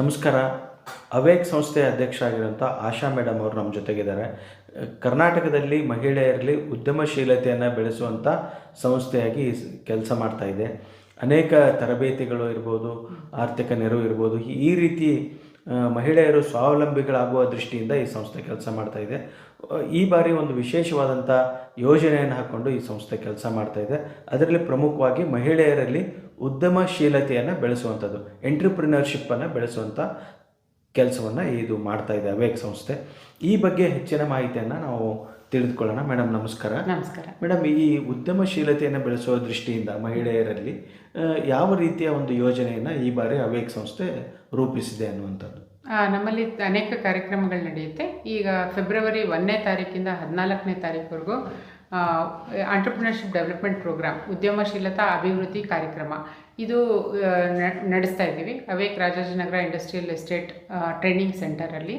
ನಮಸ್ಕಾರ. ಅವೇಕ್ ಸಂಸ್ಥೆಯ ಅಧ್ಯಕ್ಷರಾಗಿರುವಂಥ ಆಶಾ ಮೇಡಮ್ ಅವರು ನಮ್ಮ ಜೊತೆಗಿದ್ದಾರೆ. ಕರ್ನಾಟಕದಲ್ಲಿ ಮಹಿಳೆಯರಲ್ಲಿ ಉದ್ಯಮಶೀಲತೆಯನ್ನು ಬೆಳೆಸುವಂಥ ಸಂಸ್ಥೆಯಾಗಿ ಕೆಲಸ ಮಾಡ್ತಾ ಇದೆ. ಅನೇಕ ತರಬೇತಿಗಳು ಇರ್ಬೋದು, ಆರ್ಥಿಕ ನೆರವು ಇರ್ಬೋದು. ಈ ರೀತಿ ಮಹಿಳೆಯರು ಸ್ವಾವಲಂಬಿಗಳಾಗುವ ದೃಷ್ಟಿಯಿಂದ ಈ ಸಂಸ್ಥೆ ಕೆಲಸ ಮಾಡ್ತಾ ಇದೆ. ಈ ಬಾರಿ ಒಂದು ವಿಶೇಷವಾದಂಥ ಯೋಜನೆಯನ್ನು ಹಾಕ್ಕೊಂಡು ಈ ಸಂಸ್ಥೆ ಕೆಲಸ ಮಾಡ್ತಾ ಇದೆ. ಅದರಲ್ಲಿ ಪ್ರಮುಖವಾಗಿ ಮಹಿಳೆಯರಲ್ಲಿ ಉದ್ಯಮಶೀಲತೆಯನ್ನು ಬೆಳೆಸುವಂಥದ್ದು ಎಂಟ್ರಪ್ರಿನರ್ಶಿಪ್ಪನ್ನು ಬೆಳೆಸುವಂಥ ಕೆಲಸವನ್ನು ಇದು ಮಾಡ್ತಾ ಇದೆ ಅವೇಕ್ ಸಂಸ್ಥೆ. ಈ ಬಗ್ಗೆ ಹೆಚ್ಚಿನ ಮಾಹಿತಿಯನ್ನು ನಾವು ತಿಳಿದುಕೊಳ್ಳೋಣ. ಮೇಡಮ್ ನಮಸ್ಕಾರ. ನಮಸ್ಕಾರ. ಮೇಡಮ್ ಈ ಉದ್ಯಮಶೀಲತೆಯನ್ನು ಬೆಳೆಸುವ ದೃಷ್ಟಿಯಿಂದ ಮಹಿಳೆಯರಲ್ಲಿ ಯಾವ ರೀತಿಯ ಒಂದು ಯೋಜನೆಯನ್ನು ಈ ಬಾರಿ ಅವೇಕ್ ಸಂಸ್ಥೆ ರೂಪಿಸಿದೆ ಅನ್ನುವಂಥದ್ದು? ನಮ್ಮಲ್ಲಿ ಅನೇಕ ಕಾರ್ಯಕ್ರಮಗಳು ನಡೆಯುತ್ತೆ. ಈಗ ಫೆಬ್ರವರಿ ಒಂದನೇ ತಾರೀಕಿಂದ ಹದಿನಾಲ್ಕನೇ ತಾರೀಕುವರೆಗೂ ಆಂಟರ್ಪ್ರಿನರ್ಶಿಪ್ ಡೆವಲಪ್ಮೆಂಟ್ ಪ್ರೋಗ್ರಾಮ್ ಉದ್ಯಮಶೀಲತಾ ಅಭಿವೃದ್ಧಿ ಕಾರ್ಯಕ್ರಮ. ಇದು ನಡೆಸ್ತಾ ಇದ್ದೀವಿ. Awake Rajajinagar industrial estate training ಸೆಂಟರಲ್ಲಿ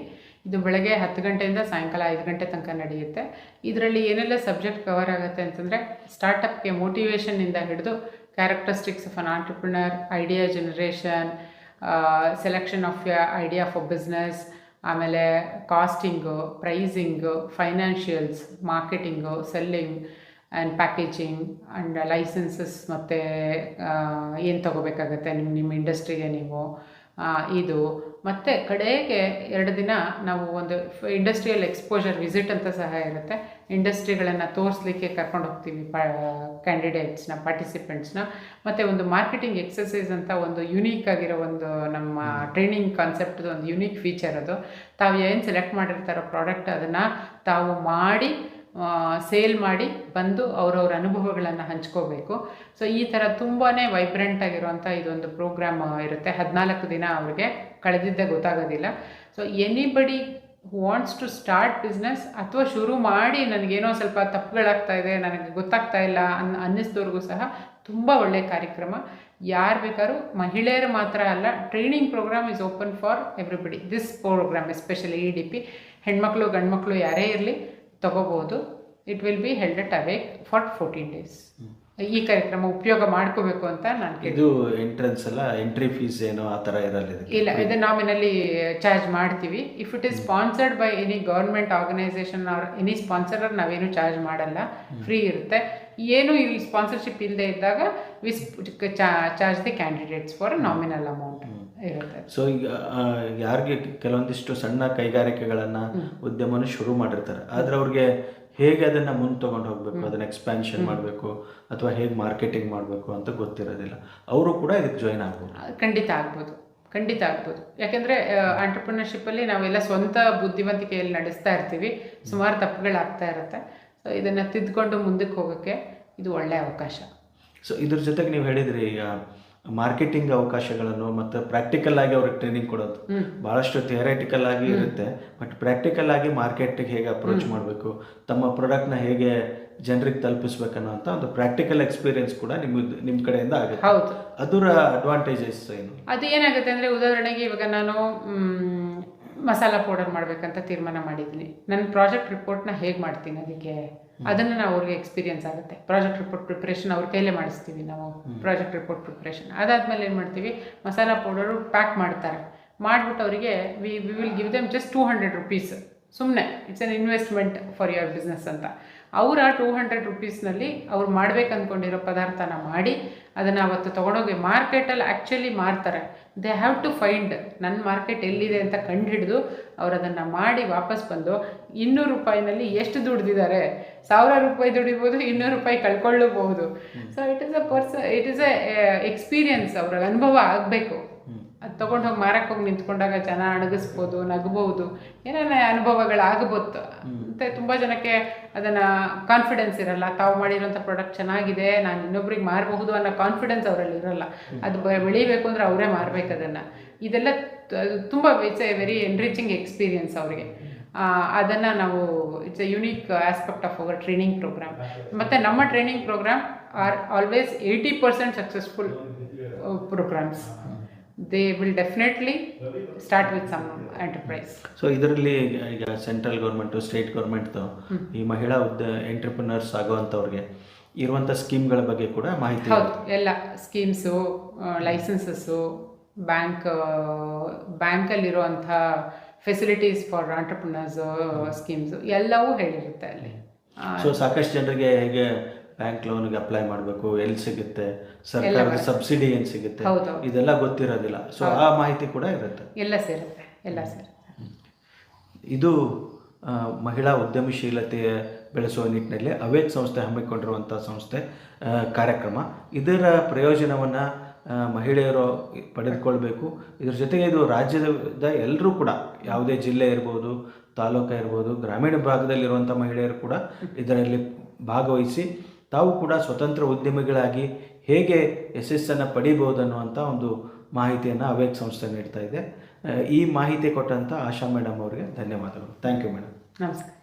ಇದು ಬೆಳಗ್ಗೆ ಹತ್ತು ಗಂಟೆಯಿಂದ ಸಾಯಂಕಾಲ ಐದು ಗಂಟೆ ತನಕ ನಡೆಯುತ್ತೆ. ಇದರಲ್ಲಿ ಏನೆಲ್ಲ ಸಬ್ಜೆಕ್ಟ್ ಕವರ್ ಆಗುತ್ತೆ ಅಂತಂದರೆ ಸ್ಟಾರ್ಟಪ್ಗೆ ಮೋಟಿವೇಶನ್ನಿಂದ ಹಿಡಿದು characteristics of an entrepreneur idea generation selection of idea for business ಆಮೇಲೆ costing pricing financials marketing selling and packaging and licences ಮತ್ತು ಏನು ತೊಗೋಬೇಕಾಗತ್ತೆ ನಿಮ್ಮ ನಿಮ್ಮ ಇಂಡಸ್ಟ್ರಿಗೆ ನೀವು? ಇದು. ಮತ್ತು ಕಡೆಗೆ ಎರಡು ದಿನ ನಾವು ಒಂದು ಇಂಡಸ್ಟ್ರಿಯಲ್ ಎಕ್ಸ್ಪೋಜರ್ ವಿಸಿಟ್ ಅಂತ ಸಹ ಇರುತ್ತೆ. ಇಂಡಸ್ಟ್ರಿಗಳನ್ನು ತೋರಿಸ್ಲಿಕ್ಕೆ ಕರ್ಕೊಂಡು ಹೋಗ್ತೀವಿ ಪ ಕ್ಯಾಂಡಿಡೇಟ್ಸ್ನ ಪಾರ್ಟಿಸಿಪೆಂಟ್ಸ್ನ ಮತ್ತು ಒಂದು ಮಾರ್ಕೆಟಿಂಗ್ ಎಕ್ಸಸೈಸ್ ಅಂತ ಒಂದು ಯುನೀಕ್ ಆಗಿರೋ ಒಂದು ನಮ್ಮ ಟ್ರೈನಿಂಗ್ ಕಾನ್ಸೆಪ್ಟ್ದು ಒಂದು ಯುನೀಕ್ ಫೀಚರ್ ಅದು. ತಾವು ಏನು ಸೆಲೆಕ್ಟ್ ಮಾಡಿರ್ತಾರೋ ಪ್ರಾಡಕ್ಟ್ ಅದನ್ನು ತಾವು ಮಾಡಿ ಸೇಲ್ ಮಾಡಿ ಬಂದು ಅವರವ್ರ ಅನುಭವಗಳನ್ನು ಹಂಚ್ಕೋಬೇಕು. ಸೊ ಈ ಥರ ತುಂಬಾ ವೈಬ್ರೆಂಟ್ ಆಗಿರುವಂಥ ಇದೊಂದು ಪ್ರೋಗ್ರಾಮ್ ಇರುತ್ತೆ. ಹದಿನಾಲ್ಕು ದಿನ ಅವ್ರಿಗೆ ಕಳೆದಿದ್ದೇ ಗೊತ್ತಾಗೋದಿಲ್ಲ. So anybody wants to start business ಅಥವಾ ಶುರು ಮಾಡಿ ನನಗೇನೋ ಸ್ವಲ್ಪ ತಪ್ಪುಗಳಾಗ್ತಾ ಇದೆ, ನನಗೆ ಗೊತ್ತಾಗ್ತಾ ಇಲ್ಲ ಅನ್, ಅನ್ನಿಸಿದವ್ರಿಗೂ ಸಹ ತುಂಬ ಒಳ್ಳೆಯ ಕಾರ್ಯಕ್ರಮ. ಯಾರು ಬೇಕಾದ್ರೂ ಮಹಿಳೆಯರು ಮಾತ್ರ ಅಲ್ಲ training programme is open for everybody this programme especially E D P ಹೆಣ್ಮಕ್ಳು, ಗಂಡ್ಮಕ್ಳು ಯಾರೇ ಇರಲಿ ತಗೋಬೋದು. It will be held at Awake for fourteen days ಈ ಕಾರ್ಯಕ್ರಮ ಉಪಯೋಗ ಮಾಡ್ಕೋಬೇಕು ಅಂತ ನಾನು ಇದು ಎಂಟ್ರೆನ್ಸ್ ಅಲ್ಲ ಎಂಟ್ರಿ ಫೀಸ್ ಏನೋ ಆ ಥರ ಇರಲ್ಲ ಇಲ್ಲ ಇದು ನಾಮಿನಲ್ಲಿ ಚಾರ್ಜ್ ಮಾಡ್ತೀವಿ. If it is sponsored by any government organisation or any sponsor ನಾವೇನು ಚಾರ್ಜ್ ಮಾಡಲ್ಲ. ಫ್ರೀ ಇರುತ್ತೆ. ಏನು ಇಲ್ಲಿ ಸ್ಪಾನ್ಸರ್ಶಿಪ್ ಇಲ್ಲದೆ ಇದ್ದಾಗ we charge the candidates for nominal amount ಇರುತ್ತೆ ಸೊ ಈಗ ಯಾರಿಗೆ ಕೆಲವೊಂದಿಷ್ಟು ಸಣ್ಣ ಕೈಗಾರಿಕೆಗಳನ್ನು ಉದ್ಯಮನ ಶುರು ಮಾಡಿರ್ತಾರೆ. ಆದರೆ ಅವ್ರಿಗೆ ಹೇಗೆ ಅದನ್ನು ಮುಂದೆ ತೊಗೊಂಡು ಹೋಗಬೇಕು? ಅದನ್ನು ಎಕ್ಸ್ಪ್ಯಾನ್ಷನ್ ಮಾಡಬೇಕು? ಅಥವಾ ಹೇಗೆ ಮಾರ್ಕೆಟಿಂಗ್ ಮಾಡಬೇಕು ಅಂತ ಗೊತ್ತಿರೋದಿಲ್ಲ. ಅವರು ಕೂಡ ಇದಕ್ಕೆ ಜಾಯ್ನ್ ಆಗ್ಬೋದು. ಖಂಡಿತ ಆಗ್ಬೋದು. ಖಂಡಿತ ಆಗ್ಬೋದು. ಯಾಕೆಂದರೆ ಆಂಟರ್ಪ್ರಿನರ್ಶಿಪ್ಪಲ್ಲಿ ನಾವೆಲ್ಲ ಸ್ವಂತ ಬುದ್ಧಿವಂತಿಕೆಯಲ್ಲಿ ನಡೆಸ್ತಾ ಇರ್ತೀವಿ. ಸುಮಾರು ತಪ್ಪುಗಳಾಗ್ತಾ ಇರುತ್ತೆ. ಸೊ ಇದನ್ನು ತಿದ್ದುಕೊಂಡು ಮುಂದಕ್ಕೆ ಹೋಗೋಕ್ಕೆ ಇದು ಒಳ್ಳೆಯ ಅವಕಾಶ. ಸೊ ಇದ್ರ ಜೊತೆಗೆ ನೀವು ಹೇಳಿದ್ರಿ ಈಗ ಮಾರ್ಕೆಟಿಂಗ್ ಅವಕಾಶಗಳನ್ನು ಮತ್ತು ಪ್ರಾಕ್ಟಿಕಲ್ ಆಗಿ ಅವ್ರಿಗೆ ಟ್ರೈನಿಂಗ್ ಕೊಡೋದು. ಭಾಳಷ್ಟು ಥಿಯರೆಟಿಕಲ್ ಆಗಿ ಇರುತ್ತೆ. ಬಟ್ ಪ್ರಾಕ್ಟಿಕಲ್ ಆಗಿ ಮಾರ್ಕೆಟಿಗೆ ಹೇಗೆ ಅಪ್ರೋಚ್ ಮಾಡಬೇಕು ತಮ್ಮ ಪ್ರಾಡಕ್ಟ್ನ ಹೇಗೆ ಜನರಿಗೆ ತಲುಪಿಸ್ಬೇಕನ್ನೋ ಅಂತ ಒಂದು ಪ್ರಾಕ್ಟಿಕಲ್ ಎಕ್ಸ್ಪೀರಿಯನ್ಸ್ ಕೂಡ ನಿಮ್ಮ ನಿಮ್ಮ ಕಡೆಯಿಂದ ಆಗುತ್ತೆ. ಹೌದು. ಅದರ ಅಡ್ವಾಂಟೇಜಸ್ ಏನು? ಅದು ಏನಾಗುತ್ತೆ ಅಂದರೆ ಉದಾಹರಣೆಗೆ ಇವಾಗ ನಾನು ಮಸಾಲ ಪೌಡರ್ ಮಾಡಬೇಕಂತ ತೀರ್ಮಾನ ಮಾಡಿದ್ದೀನಿ. ನನ್ನ ಪ್ರಾಜೆಕ್ಟ್ ರಿಪೋರ್ಟ್ನ ಹೇಗೆ ಮಾಡ್ತೀನಿ ಅದಕ್ಕೆ? ಅದನ್ನು ನಾವು ಅವ್ರಿಗೆ ಎಕ್ಸ್ಪೀರಿಯನ್ಸ್ ಆಗುತ್ತೆ. ಪ್ರಾಜೆಕ್ಟ್ ರಿಪೋರ್ಟ್ ಪ್ರಿಪ್ರೇಷನ್ ಅವ್ರ ಕೈಲೇ ಮಾಡಿಸ್ತೀವಿ ನಾವು. ಪ್ರಾಜೆಕ್ಟ್ ರಿಪೋರ್ಟ್ ಪ್ರಿಪ್ರೇಷನ್ ಅದಾದಮೇಲೆ ಏನು ಮಾಡ್ತೀವಿ? ಮಸಾಲಾ ಪೌಡರು ಪ್ಯಾಕ್ ಮಾಡ್ತಾರೆ. ಮಾಡಿಬಿಟ್ಟು ಅವರಿಗೆ we we will give them just two hundred rupees ಸುಮ್ಮನೆ it's an investment for your business ಅಂತ. ಅವರ ಟೂ ಹಂಡ್ರೆಡ್ ರುಪೀಸ್ನಲ್ಲಿ ಅವ್ರು ಮಾಡ್ಬೇಕು ಅಂದ್ಕೊಂಡಿರೋ ಪದಾರ್ಥನ ಮಾಡಿ ಅದನ್ನು ಅವತ್ತು ತೊಗೊಂಡೋಗಿ ಮಾರ್ಕೆಟಲ್ಲಿ ಆ್ಯಕ್ಚುಲಿ ಮಾರ್ತಾರೆ. ದೇ ಹ್ಯಾವ್ ಟು ಫೈಂಡ್ ನನ್ನ ಮಾರ್ಕೆಟ್ ಎಲ್ಲಿದೆ ಅಂತ ಕಂಡುಹಿಡಿದು ಅವ್ರು ಅದನ್ನು ಮಾಡಿ ವಾಪಸ್ ಬಂದು ಇನ್ನೂರು ರೂಪಾಯಿನಲ್ಲಿ ಎಷ್ಟು ದುಡ್ದಿದ್ದಾರೆ? ಸಾವಿರ ರೂಪಾಯಿ ದುಡಿಬೋದು, ಇನ್ನೂರು ರೂಪಾಯಿ ಕಳ್ಕೊಳ್ಳಬಹುದು. So it is a purse it is a experience ಅವ್ರ ಅನುಭವ ಆಗಬೇಕು. ಅದು ತೊಗೊಂಡು ಹೋಗಿ ಮಾರಕ್ಕೆ ಹೋಗಿ ನಿಂತ್ಕೊಂಡಾಗ ಜನ ಅಣಗಿಸ್ಬೋದು ನಗಬಹುದು ಏನೇನ ಅನುಭವಗಳಾಗಬಹುದು ಮತ್ತು ತುಂಬ ಜನಕ್ಕೆ ಅದನ್ನು ಕಾನ್ಫಿಡೆನ್ಸ್ ಇರಲ್ಲ. ತಾವು ಮಾಡಿರೋಂಥ ಪ್ರಾಡಕ್ಟ್ ಚೆನ್ನಾಗಿದೆ ನಾನು ಇನ್ನೊಬ್ರಿಗೆ ಮಾರಬಹುದು ಅನ್ನೋ ಕಾನ್ಫಿಡೆನ್ಸ್ ಅವರಲ್ಲಿ ಇರಲ್ಲ. ಅದು ಬೆಳಿಬೇಕು ಅಂದರೆ ಅವರೇ ಮಾರಬೇಕು ಅದನ್ನು. ಇದೆಲ್ಲ ತುಂಬ it's a very enriching experience ಅವರಿಗೆ. ಅದನ್ನು ನಾವು it's a unique aspect of our training programme ಮತ್ತು ನಮ್ಮ training programme are always eighty percent successful programmes they will definitely start with some enterprise so ಇದರಲ್ಲಿ ಈಗ ಸೆಂಟ್ರಲ್ ಗೌರ್ಮೆಂಟು ಸ್ಟೇಟ್ ಗೌರ್ಮೆಂಟ್ದು ಈ ಮಹಿಳಾ ಉದ್ದ ಎಂಟ್ರಪ್ರಿನರ್ಸ್ ಆಗುವಂಥವ್ರಿಗೆ ಇರುವಂಥ ಸ್ಕೀಮ್ಗಳ ಬಗ್ಗೆ ಕೂಡ ಮಾಹಿತಿ ಹೌದು. ಎಲ್ಲ ಸ್ಕೀಮ್ಸು ಲೈಸೆನ್ಸಸ್ಸು ಬ್ಯಾಂಕ್ ಬ್ಯಾಂಕಲ್ಲಿರುವಂಥ ಫೆಸಿಲಿಟೀಸ್ ಫಾರ್ ಆಂಟರ್ಪ್ರಿನರ್ಸ್ ಸ್ಕೀಮ್ಸು ಎಲ್ಲವೂ ಹೇಳಿರುತ್ತೆ ಅಲ್ಲಿ. ಸೊ ಸಾಕಷ್ಟು ಜನರಿಗೆ ಹೇಗೆ ಬ್ಯಾಂಕ್ ಲೋನ್ಗೆ ಅಪ್ಲೈ ಮಾಡಬೇಕು ಎಲ್ಲಿ ಸಿಗುತ್ತೆ ಸರ್ಕಾರದ ಸಬ್ಸಿಡಿ ಏನು ಸಿಗುತ್ತೆ ಇದೆಲ್ಲ ಗೊತ್ತಿರೋದಿಲ್ಲ. ಸೊ ಆ ಮಾಹಿತಿ ಕೂಡ ಇರುತ್ತೆ. ಎಲ್ಲ ಸೇರುತ್ತೆ ಎಲ್ಲ ಸೇರುತ್ತೆ. ಇದು ಮಹಿಳಾ ಉದ್ಯಮಶೀಲತೆ ಬೆಳೆಸುವ ನಿಟ್ಟಿನಲ್ಲಿ ಅವೇಕ್ ಸಂಸ್ಥೆ ಹಮ್ಮಿಕೊಂಡಿರುವಂಥ ಸಂಸ್ಥೆ ಕಾರ್ಯಕ್ರಮ. ಇದರ ಪ್ರಯೋಜನವನ್ನು ಮಹಿಳೆಯರು ಪಡೆದುಕೊಳ್ಬೇಕು. ಇದ್ರ ಜೊತೆಗೆ ಇದು ರಾಜ್ಯದ ಎಲ್ಲರೂ ಕೂಡ ಯಾವುದೇ ಜಿಲ್ಲೆ ಇರ್ಬೋದು ತಾಲೂಕು ಇರ್ಬೋದು ಗ್ರಾಮೀಣ ಭಾಗದಲ್ಲಿರುವಂಥ ಮಹಿಳೆಯರು ಕೂಡ ಇದರಲ್ಲಿ ಭಾಗವಹಿಸಿ ತಾವು ಕೂಡ ಸ್ವತಂತ್ರ ಉದ್ಯಮಿಗಳಾಗಿ ಹೇಗೆ ಯಶಸ್ಸನ್ನು ಪಡಿಬೋದು ಅನ್ನುವಂಥ ಒಂದು ಮಾಹಿತಿಯನ್ನು ಅವೇಕ್ ಸಂಸ್ಥೆ ನೀಡ್ತಾ ಇದೆ. ಈ ಮಾಹಿತಿ ಕೊಟ್ಟಂಥ ಆಶಾ ಮೇಡಮ್ ಅವರಿಗೆ ಧನ್ಯವಾದಗಳು. ಥ್ಯಾಂಕ್ ಯು ಮೇಡಮ್ ನಮಸ್ಕಾರ.